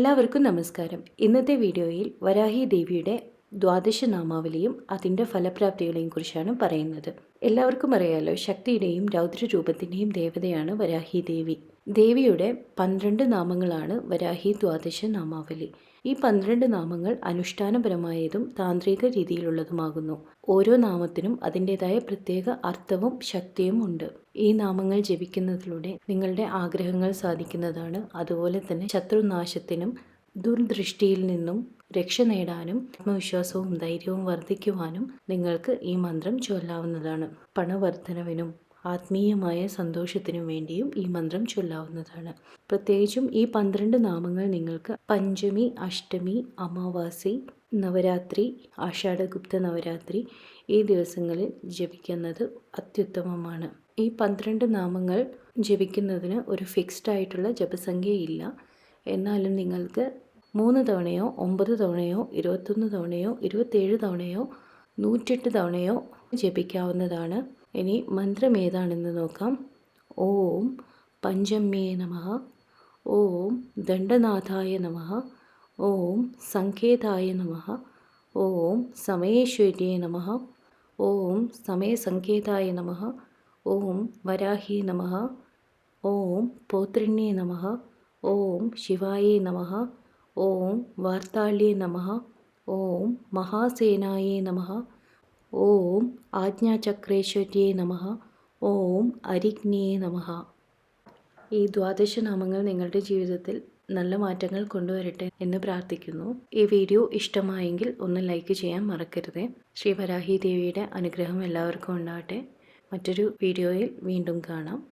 എല്ലാവർക്കും നമസ്കാരം. ഇന്നത്തെ വീഡിയോയിൽ വരാഹി ദേവിയുടെ ദ്വാദശ നാമാവലിയും അതിന്റെ ഫലപ്രാപ്തികളെയും കുറിച്ചാണ് പറയുന്നത്. എല്ലാവർക്കും അറിയാലോ ശക്തിയുടെയും രൗദ്രരൂപത്തിന്റെയും ദേവതയാണ് വരാഹി ദേവി. ദേവിയുടെ പന്ത്രണ്ട് നാമങ്ങളാണ് വരാഹി ദ്വാദശ നാമാവലി ഈ പന്ത്രണ്ട് നാമങ്ങൾ അനുഷ്ഠാനപരമായതും താന്ത്രിക രീതിയിലുള്ളതുമാകുന്നു. ഓരോ നാമത്തിനും അതിന്റെതായ പ്രത്യേക അർത്ഥവും ശക്തിയും ഉണ്ട്. ഈ നാമങ്ങൾ ജപിക്കുന്നതിലൂടെ നിങ്ങളുടെ ആഗ്രഹങ്ങൾ സാധിക്കുന്നതാണ്. അതുപോലെ തന്നെ ശത്രുനാശത്തിനും ദുർദൃഷ്ടിയിൽ നിന്നും രക്ഷ നേടാനും ആത്മവിശ്വാസവും ധൈര്യവും വർദ്ധിക്കുവാനും നിങ്ങൾക്ക് ഈ മന്ത്രം ചൊല്ലാവുന്നതാണ്. പണവർദ്ധനവിനും ആത്മീയമായ സന്തോഷത്തിനും വേണ്ടിയും ഈ മന്ത്രം ചൊല്ലാവുന്നതാണ്. പ്രത്യേകിച്ചും ഈ പന്ത്രണ്ട് നാമങ്ങൾ നിങ്ങൾക്ക് പഞ്ചമി അഷ്ടമി അമാവാസി നവരാത്രി ആഷാഢഗുപ്ത നവരാത്രി ഈ ദിവസങ്ങളിൽ ജപിക്കുന്നത് അത്യുത്തമമാണ്. ഈ പന്ത്രണ്ട് നാമങ്ങൾ ജപിക്കുന്നതിന് ഒരു ഫിക്സ്ഡ് ആയിട്ടുള്ള ജപസംഖ്യയില്ല. എന്നാലും നിങ്ങൾക്ക് മൂന്ന് തവണയോ ഒമ്പത് തവണയോ ഇരുപത്തൊന്ന് തവണയോ ഇരുപത്തേഴ് തവണയോ നൂറ്റെട്ട് തവണയോ ജപിക്കാവുന്നതാണ്. ഇനി മന്ത്രം ഏതാണെന്ന് നോക്കാം. ഓം പഞ്ചമ്യേ നമ. ഓം ദണ്ഡനാഥായ നമ. ഓം സങ്കേതായ നമ. ഓം സമയേശ്വര്യേ നമ. ഓം സമയസങ്കേതായ നമ. ഓം വരാഹി നമ. ഓം പോത്രിണ്യേ നമ. ഓം ശിവായേ നമ. ഓം വാർത്താള്യേ നമ. ഓം മഹാസേനായേ നമ. ഓം ആജ്ഞാചക്രേശ്വര്യേ നമ. ഓം അരിഗ്നിയേ നമ. ഈ ദ്വാദശ നാമങ്ങൾ നിങ്ങളുടെ ജീവിതത്തിൽ നല്ല മാറ്റങ്ങൾ കൊണ്ടുവരട്ടെ എന്ന് പ്രാർത്ഥിക്കുന്നു. ഈ വീഡിയോ ഇഷ്ടമായെങ്കിൽ ഒന്ന് ലൈക്ക് ചെയ്യാൻ മറക്കരുത്. ശ്രീ വരാഹി ദേവിയുടെ അനുഗ്രഹം എല്ലാവർക്കും ഉണ്ടാവട്ടെ മറ്റൊരു വീഡിയോയിൽ വീണ്ടും കാണാം.